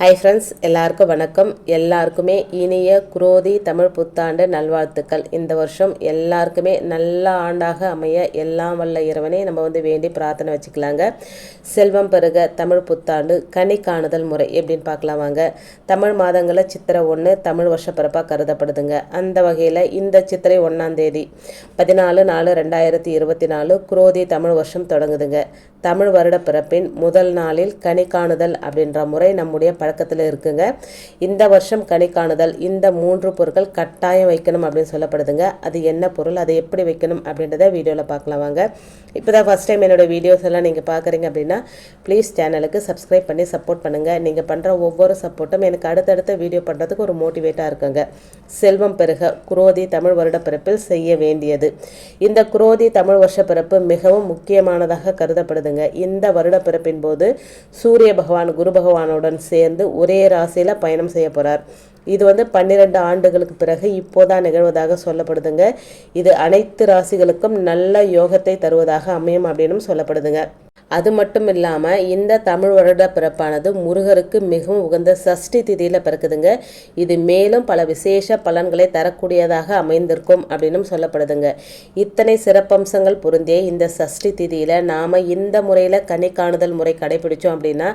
Hi friends எல்லாருக்கும் வணக்கம். எல்லாருக்குமே இனிய குரோதி தமிழ் புத்தாண்டு நல்வாழ்த்துக்கள். இந்த வருஷம் எல்லாருக்குமே நல்ல ஆண்டாக அமைய எல்லாம் வல்ல இறைவனை நம்ம வந்து வேண்டி பிரார்த்தனை வச்சுக்கலாங்க. செல்வம் பெருக தமிழ் புத்தாண்டு கனி காணுதல் முறை எப்படின்னு பார்க்கலாம் வாங்க. தமிழ் மாதங்களில் சித்திரை ஒன்று தமிழ் வருஷப்பிறப்பாக கருதப்படுதுங்க. அந்த வகையில் இந்த சித்திரை ஒன்றாம் தேதி பதினாலு நாலு ரெண்டாயிரத்தி இருபத்தி நாலு குரோதி தமிழ் வருஷம் தொடங்குதுங்க. தமிழ் வருட பிறப்பின் முதல் நாளில் கனி காணுதல் அப்படின்ற முறை நம்முடைய பழக்கத்தில் இருக்குங்க. இந்த வருஷம் கனி காணுதல் இந்த மூன்று பொருட்கள் கட்டாயம் வைக்கணும் அப்படின்னு சொல்லப்படுதுங்க. அது என்ன பொருள் அதை எப்படி வைக்கணும் அப்படின்றத வீடியோவில் பார்க்கலாம் வாங்க. இப்போ தான் ஃபஸ்ட் டைம் என்னோட வீடியோஸ் எல்லாம் நீங்கள் பார்க்குறீங்க அப்படின்னா ப்ளீஸ் சேனலுக்கு சப்ஸ்கிரைப் பண்ணி சப்போர்ட் பண்ணுங்கள் நீங்கள் பண்ணுற ஒவ்வொரு சப்போர்ட்டும் எனக்கு அடுத்தடுத்த வீடியோ பண்ணுறதுக்கு ஒரு மோட்டிவேட்டாக இருக்குங்க. செல்வம் பெருக குரோதி தமிழ் வருட பிறப்பில் செய்ய வேண்டியது. இந்த குரோதி தமிழ் வருஷ பிறப்பு மிகவும் முக்கியமானதாக கருதப்படுதுங்க. இந்த வருட பிறப்பின் போது சூரிய பகவான் குரு பகவானுடன் சேர்ந்து ஒரே ராசியில் பயணம் செய்ய போகிறார் இது வந்து பன்னிரெண்டு ஆண்டுகளுக்கு பிறகு இப்போதான் நிகழ்வதாக சொல்லப்படுதுங்க. இது அனைத்து ராசிகளுக்கும் நல்ல யோகத்தை தருவதாக அமையும் அப்படின்னு சொல்லப்படுதுங்க. அது மட்டும் இல்லாமல் இந்த தமிழ் வருட பிறப்பானது முருகருக்கு மிகவும் உகந்த சஷ்டி திதியில் பிறக்குதுங்க. இது மேலும் பல விசேஷ பலன்களை தரக்கூடியதாக அமைந்திருக்கும் அப்படின்னும் சொல்லப்படுதுங்க. இத்தனை சிறப்பம்சங்கள் பொருந்திய இந்த சஷ்டி திதியில் நாம் இந்த முறையில் கனி காணுதல் முறை கடைபிடிச்சோம் அப்படின்னா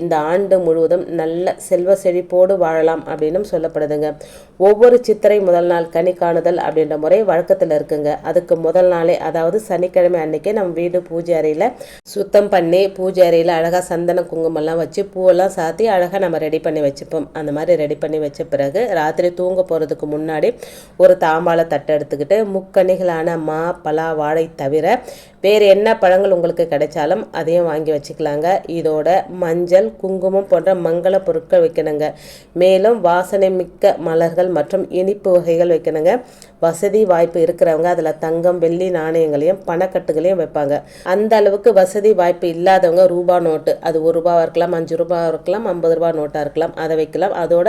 இந்த ஆண்டு முழுவதும் நல்ல செல்வ செழிப்போடு வாழலாம் அப்படின்னும் சொல்லப்படுதுங்க. ஒவ்வொரு சித்திரை முதல் நாள் கனி காணுதல் அப்படின்ற முறை வழக்கத்தில் இருக்குங்க. அதுக்கு முதல் நாளே அதாவது சனிக்கிழமை அன்னைக்கே நம்ம வீடு பூஜை அறையில் சுத்தம் பண்ணி பூஜை அறையில் அழகாக சந்தன குங்குமம்லாம் வச்சு பூவெல்லாம் சாத்தி அழகாக நம்ம ரெடி பண்ணி வச்சுப்போம். அந்த மாதிரி ரெடி பண்ணி வச்ச பிறகு ராத்திரி தூங்க போகிறதுக்கு முன்னாடி ஒரு தாம்பாள தட்டை எடுத்துக்கிட்டு முக்கணிகளான மா பலா வாழை தவிர வேறு என்ன பழங்கள் உங்களுக்கு கிடைச்சாலும் அதையும் வாங்கி வச்சுக்கலாங்க. இதோட மஞ்சள் குங்குமம் போன்ற மங்கள பொருட்கள் வைக்கணுங்க. மேலும் வாசனை மிக்க மலர்கள் மற்றும் இனிப்பு வகைகள் வைக்கணுங்க. வசதி வாய்ப்பு இருக்கிறவங்க அதில் தங்கம் வெள்ளி நாணயங்களையும் பணக்கட்டுகளையும் வைப்பாங்க. அந்த அளவுக்கு வசதி வாய்ப்பு இல்லாதவங்க ரூபா நோட்டு அது ஒரு ரூபாவாக இருக்கலாம் அஞ்சு ரூபாவாக இருக்கலாம் ஐம்பது ரூபா நோட்டாக இருக்கலாம் அதை வைக்கலாம். அதோட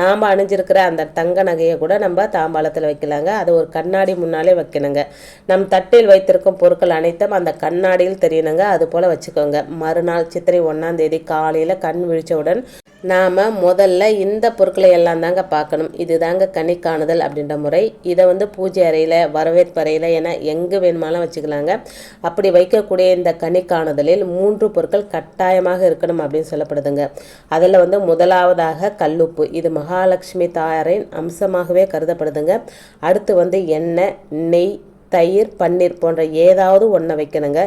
நாம் அணிஞ்சிருக்கிற அந்த தங்க நகையை கூட நம்ம தாம்பாளத்தில் வைக்கலாங்க. அதை ஒரு கண்ணாடி முன்னாலே வைக்கணுங்க. நம் தட்டில் வைத்திருக்கும் பொருட்கள் ஐட்டம் அந்த கண்ணாடியில் தெரியணுங்க. அது போல் வச்சுக்கோங்க. மறுநாள் சித்திரை ஒன்றாம் தேதி காலையில் கண் விழிச்சவுடன் நாம் முதல்ல இந்த பொருட்களை எல்லாம் தாங்க பார்க்கணும். இது தாங்க கனி காணுதல் அப்படின்ற முறை. இதை வந்து பூஜை அறையில் வரவேற்பு அறையில் என எங்கே வேணுமாலும் வச்சுக்கலாங்க. அப்படி வைக்கக்கூடிய இந்த கனி காணுதலில் மூன்று பொருட்கள் கட்டாயமாக இருக்கணும் அப்படின்னு சொல்லப்படுதுங்க. அதில் வந்து முதலாவதாக கல்லுப்பு. இது மகாலட்சுமி தாயாரின் அம்சமாகவே கருதப்படுதுங்க. அடுத்து வந்து எண்ணெய் நெய் தயிர் பன்னீர் போன்ற ஏதாவது ஒன்றை வைக்கணுங்க.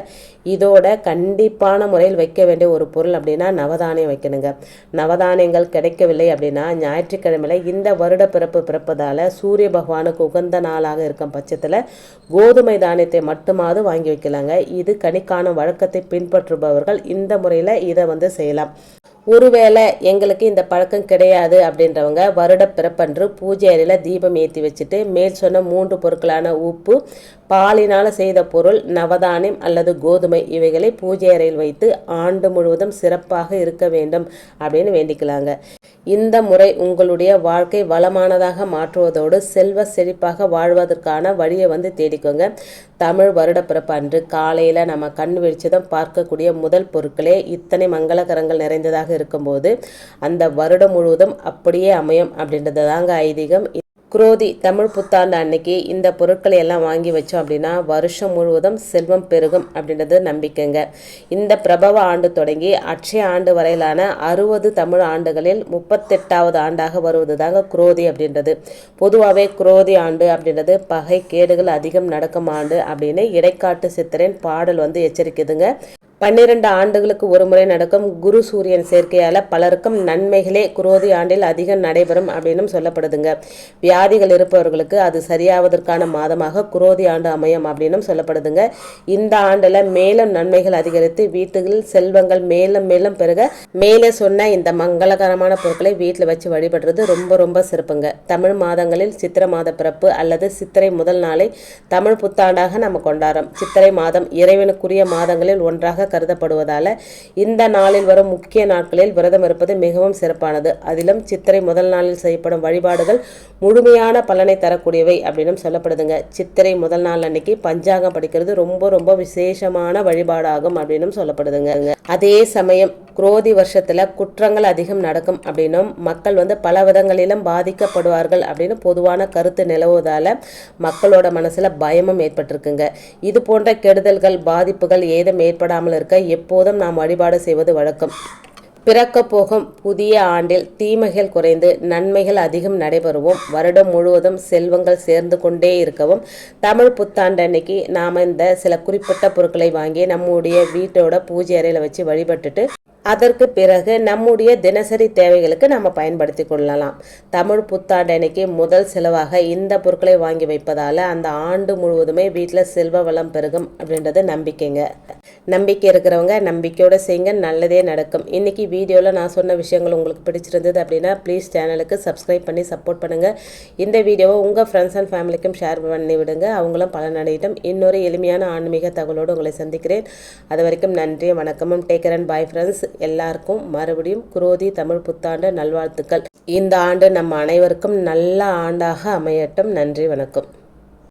இதோட கண்டிப்பான முறையில் வைக்க வேண்டிய ஒரு பொருள் அப்படின்னா நவதானியம் வைக்கணுங்க. நவதானியங்கள் கிடைக்கவில்லை அப்படின்னா ஞாயிற்றுக்கிழமையில் இந்த வருட பிறப்பு பிறப்பதால் சூரிய பகவானுக்கு உகந்த நாளாக இருக்கும் பட்சத்தில் கோதுமை தானியத்தை மட்டுமாவது வாங்கி வைக்கலாங்க. இது கணிக்கான வழக்கத்தை பின்பற்றுபவர்கள் இந்த முறையில் இதை வந்து செய்யலாம். ஒருவேளை எங்களுக்கு இந்த பழக்கம் கிடையாது அப்படின்றவங்க வருட பிறப்பன்று பூஜை அறையில் தீபம் ஏற்றி வச்சுட்டு மேல் சொன்ன மூன்று பொருட்களான உப்பு பாலினால் செய்த பொருள் நவதானியம் அல்லது கோதுமை இவைகளை பூஜை அறையில் வைத்து ஆண்டு முழுவதும் சிறப்பாக இருக்க வேண்டும் அப்படின்னு வேண்டிக்கலாங்க. இந்த முறை உங்களுடைய வாழ்க்கை வளமானதாக மாற்றுவதோடு செல்வ செழிப்பாக வாழ்வதற்கான வழியை வந்து தேடிக்கோங்க. தமிழ் வருடப்பிறப்பு அன்று காலையில் நம்ம கண் விழிச்சதும் பார்க்கக்கூடிய முதல் பொருட்களே இத்தனை மங்களகரங்கள் நிறைந்ததாக இருக்கும்போது அந்த வருடம் முழுவதும் அப்படியே அமையும் அப்படின்றது தாங்க ஐதீகம். குரோதி தமிழ் புத்தாண்டு அன்னைக்கு இந்த பொருட்களை எல்லாம் வாங்கி வச்சோம் அப்படின்னா வருஷம் முழுவதும் செல்வம் பெருகும் அப்படின்றது நம்பிக்கைங்க. இந்த பிரபவ ஆண்டு தொடங்கி அட்சய ஆண்டு வரையிலான அறுபது தமிழ் ஆண்டுகளில் முப்பத்தெட்டாவது ஆண்டாக வருவது தாங்க குரோதி அப்படின்றது. பொதுவாகவே குரோதி ஆண்டு அப்படின்றது பகை கேடுகள் அதிகம் நடக்கும் ஆண்டு அப்படின்னு இடைக்காட்டு சித்தரின் பாடல் வந்து எச்சரிக்குதுங்க. பன்னிரண்டு ஆண்டுகளுக்கு ஒரு முறை நடக்கும் குரு சூரியன் சேர்க்கையால் பலருக்கும் நன்மைகளே. குரோதி ஆண்டில் அதிகம் நடைபெறும் அப்படின்னும் சொல்லப்படுதுங்க. வியாதிகள் இருப்பவர்களுக்கு அது சரியாவதற்கான மாதமாக குரோதி ஆண்டு அமையும் அப்படின்னும் சொல்லப்படுதுங்க. இந்த ஆண்டில் மேலும் நன்மைகள் அதிகரித்து வீட்டுகளில் செல்வங்கள் மேலும் மேலும் பெருக. மேலே சொன்ன இந்த மங்களகரமான பொருட்களை வீட்டில் வச்சு வழிபடுறது ரொம்ப ரொம்ப சிறப்புங்க. தமிழ் மாதங்களில் சித்திரை மாத பிறப்பு அல்லது சித்திரை முதல் நாளை தமிழ் புத்தாண்டாக நம்ம கொண்டாடுறோம். சித்திரை மாதம் இறைவனுக்குரிய மாதங்களில் ஒன்றாக கருதப்படுவதால இந்த நாளில் வரும் முக்கிய நாட்களில் விரதம் இருப்பது மிகவும் சிறப்பானது. அதிலும் சித்திரை முதல் நாளில் செய்யப்படும் வழிபாடுகள் முழுமையான பலனை தரக்கூடியவை அப்படின்னு சொல்லப்படுதுங்க. சித்திரை முதல் நாள் அன்னைக்கு பஞ்சாங்கம் படிக்கிறது ரொம்ப ரொம்ப விசேஷமான வழிபாடாகும் அப்படின்னு சொல்லப்படுதுங்க. அதே சமயம் குரோதி வருஷத்தில் குற்றங்கள் அதிகம் நடக்கும் அப்படின்னும் மக்கள் வந்து பல விதங்களிலும் பாதிக்கப்படுவார்கள் அப்படின்னு பொதுவான கருத்து நிலவுவதால் மக்களோட மனசில் பயமும் ஏற்பட்டிருக்குங்க. இது போன்ற கெடுதல்கள் பாதிப்புகள் ஏதும் ஏற்படாமல் இருக்க எப்போதும் நாம் வழிபாடு செய்வது வழக்கம். பிறக்க போகும் புதிய ஆண்டில் தீமைகள் குறைந்து நன்மைகள் அதிகம் நடைபெறவும். வருடம் முழுவதும் செல்வங்கள் சேர்ந்து கொண்டே இருக்கவும் தமிழ் புத்தாண்டு அன்னைக்கு நாம் இந்த சில குறிப்பிட்ட பொருட்களை வாங்கி நம்முடைய வீட்டோட பூஜை அறையில் வச்சு வழிபட்டுட்டு அதற்கு பிறகு நம்முடைய தினசரி தேவைகளுக்கு நம்ம பயன்படுத்தி கொள்ளலாம். தமிழ் புத்தாண்டு அன்னைக்கு முதல் செலவாக இந்த பொருட்களை வாங்கி வைப்பதால் அந்த ஆண்டு முழுவதுமே வீட்டில் செல்வ வளம் பெருகும் அப்படின்றது நம்பிக்கைங்க. நம்பிக்கை இருக்கிறவங்க நம்பிக்கையோடு செய்யுங்க நல்லதே நடக்கும். இன்றைக்கி வீடியோவில் நான் சொன்ன விஷயங்கள் உங்களுக்கு பிடிச்சிருந்தது அப்படின்னா ப்ளீஸ் சேனலுக்கு சப்ஸ்கிரைப் பண்ணி சப்போர்ட் பண்ணுங்கள் இந்த வீடியோவை உங்கள் ஃப்ரெண்ட்ஸ் அண்ட் ஃபேமிலிக்கும் ஷேர் பண்ணி விடுங்க. அவங்களும் பலனடையிட்டும். இன்னொரு எளிமையான ஆன்மீக தகவலோடு உங்களை சந்திக்கிறேன். அது வரைக்கும் நன்றி வணக்கமும். டேக்கர் அண்ட் பாய் ஃப்ரெண்ட்ஸ் எல்லாருக்கும் மறுபடியும் குரோதி தமிழ் புத்தாண்டு நல்வாழ்த்துக்கள். இந்த ஆண்டு நம்ம அனைவருக்கும் நல்ல ஆண்டாக அமையட்டும். நன்றி வணக்கம்.